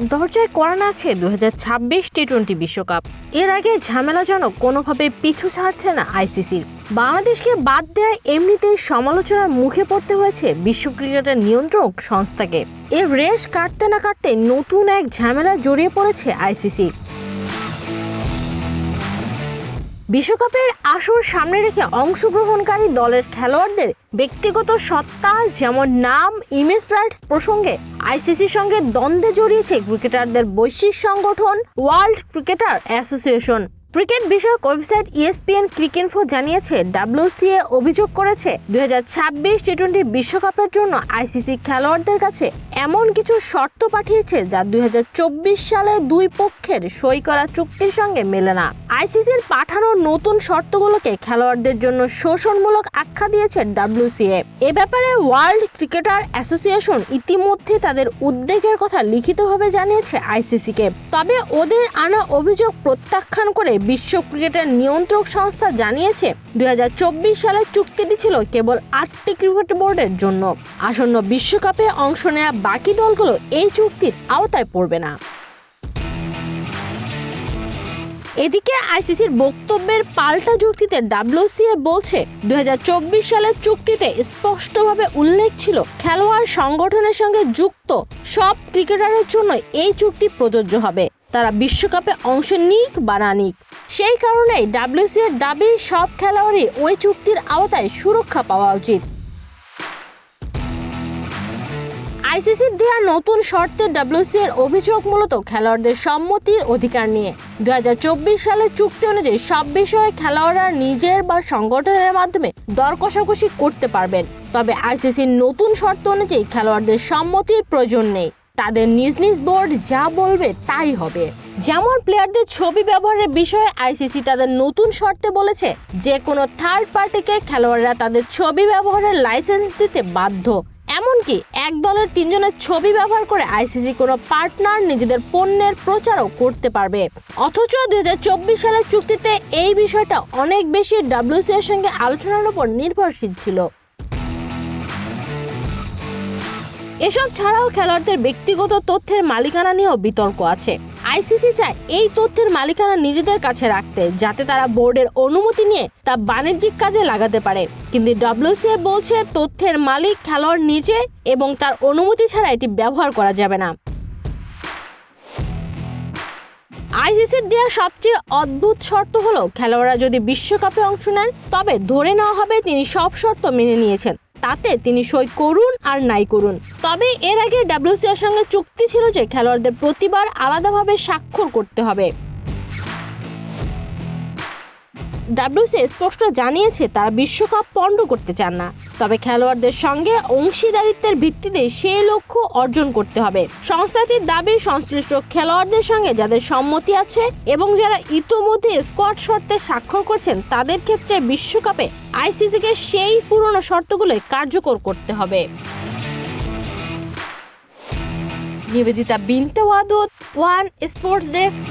দরজায় করানো আছে দু ছাব্বিশ টি টোয়েন্টি বিশ্বকাপ। এর আগে ঝামেলাজনক কোনোভাবে পিছু ছাড়ছে না আইসিসির বাংলাদেশকে বাদ দেয় এমনিতেই সমালোচনার মুখে পড়তে হয়েছে বিশ্ব ক্রিকেটের নিয়ন্ত্রক সংস্থাকে। এর রেশ কাটতে না কাটতে নতুন এক ঝামেলা জড়িয়ে পড়েছে আইসিসি। বিশ্বকাপের আসর সামনে রেখে অংশগ্রহণকারী দলের খেলোয়াড়দের ব্যক্তিগত সত্তা, যেমন নাম, ইমেজ রাইটস প্রসঙ্গে আইসিসির সঙ্গে দ্বন্দ্বে জড়িয়েছে ক্রিকেটারদের বৈশ্বিক সংগঠন ওয়ার্ল্ড ক্রিকেটার অ্যাসোসিয়েশন। ক্রিকেট বিষয়ক ওয়েবসাইট ইএসপিএন ক্রিকেনফো জানিয়েছে, ডাব্লিউসিএ অভিযোগ করেছে, দুই হাজার ছাব্বিশ টি টোয়েন্টি বিশ্বকাপের জন্য আইসিসি খেলোয়াড়দের কাছে এমন কিছু শর্ত পাঠিয়েছে যা দুই হাজার চব্বিশ সালে দুই পক্ষের সই করা চুক্তির সঙ্গে মেলে না। আইসিসির পাঠানো নতুন শর্তগুলোকে খেলোয়াড়দের জন্য শোষণমূলক আখ্যা দিয়েছে ডাব্লিউসিএ এ। ব্যাপারে ওয়ার্ল্ড ক্রিকেটার অ্যাসোসিয়েশন ইতিমধ্যে তাদের উদ্বেগের কথা লিখিতভাবে জানিয়েছে আইসিসিকে। তবে ওদের আনা অভিযোগ প্রত্যাখ্যান করে বিশ্ব ক্রিকেটের নিয়ন্ত্রক সংস্থা জানিয়েছে, দুই সালের চুক্তিটি ছিল কেবল আটটি ক্রিকেট বোর্ডের জন্য। আসন্ন বিশ্বকাপে অংশ নেওয়া বাকি দলগুলো এই চুক্তির আওতায় পড়বে না। এদিকে আইসিসির বক্তব্যের পাল্টা যুক্তিতে ডাব্লিউসিএ বলছে দু হাজার চব্বিশ সালের চুক্তিতে স্পষ্টভাবে উল্লেখ ছিল খেলোয়াড় সংগঠনের সঙ্গে যুক্ত সব ক্রিকেটারের জন্য এই চুক্তি প্রযোজ্য হবে। তারা বিশ্বকাপে অংশ নিক বা না নিক, সেই কারণেই ডাব্লিউসি এর দাবি সব খেলোয়াড়ই ওই চুক্তির আওতায় সুরক্ষা পাওয়া উচিত। আইসিসির দেওয়া নতুন শর্তে ডাব্লিউসি এর অভিযোগ মূলত খেলোয়াড়দের সম্মতির অধিকার নিয়ে। দু হাজার চব্বিশ সালের চুক্তি অনুযায়ী সব বিষয়ে খেলোয়াড়রা নিজের বা সংগঠনের মাধ্যমে দর কষাকষি করতে পারবেন। তবে আইসিসির নতুন শর্ত অনুযায়ী খেলোয়াড়দের সম্মতির প্রয়োজন নেই। তাদের নিজ নিজ বোর্ড যা বলবে তাই হবে। যেমন প্লেয়ারদের ছবি ব্যবহারের বিষয়ে আইসিসি তাদের নতুন শর্তে বলেছে, যে কোনো থার্ড পার্টিকে খেলোয়াড়রা তাদের ছবি ব্যবহারের লাইসেন্স দিতে বাধ্য। এমনকি এক দলের তিনজনের ছবি ব্যবহার করে আইসিসি কোনো পার্টনার নিজেদের পণ্যের প্রচারও করতে পারবে। অথচ দু হাজার চব্বিশ সালের চুক্তিতে এই বিষয়টা অনেক বেশি ডাব্লিউসি এর সঙ্গে আলোচনার উপর নির্ভরশীল ছিল। এসব ছাড়াও খেলোয়াড়দের ব্যক্তিগত তথ্যের মালিকানা নিয়েও বিতর্ক আছে। আইসিসি চায় এই তথ্যের মালিকানা নিজেদের কাছে রাখতে, যাতে তারা বোর্ডের অনুমতি নিয়ে তা বাণিজ্যিক কাজে লাগাতে পারে। কিন্তু ডব্লিউসিএ বলছে, তথ্যের মালিক খেলোয়াড় নিজে এবং তার অনুমতি ছাড়া এটি ব্যবহার করা যাবে না। আইসিসির দেওয়া সবচেয়ে অদ্ভুত শর্ত হলো, খেলোয়াড়রা যদি বিশ্বকাপে অংশ নেন, তবে ধরে নেওয়া হবে তিনি সব শর্ত মেনে নিয়েছেন। তাতে তিনি সই করুন আর নাই করুন। তবে এর আগে ডাব্লিউসিআর সঙ্গে চুক্তি ছিল যে খেলোয়াড়দের প্রতিবার আলাদাভাবে স্বাক্ষর করতে হবে। ডাব্লিউসি স্পষ্ট জানিয়েছে তারা বিশ্বকাপ পণ্ড করতে চান না। তবে খেলোয়াড়দের সঙ্গে অংশীদারিত্বের ভিত্তিতে সেই লক্ষ্য অর্জন করতে হবে। সংস্থাটির দাবি, সংশ্লিষ্ট খেলোয়াড়দের সঙ্গে যাদের সম্মতি আছে এবং যারা ইতোমধ্যে স্কোয়াড শর্তে স্বাক্ষর করছেন, তাদের ক্ষেত্রে বিশ্বকাপে আইসিসিকে সেই পুরনো শর্তগুলো কার্যকর করতে হবে। Nibedita Binte Wadud, one sports desk.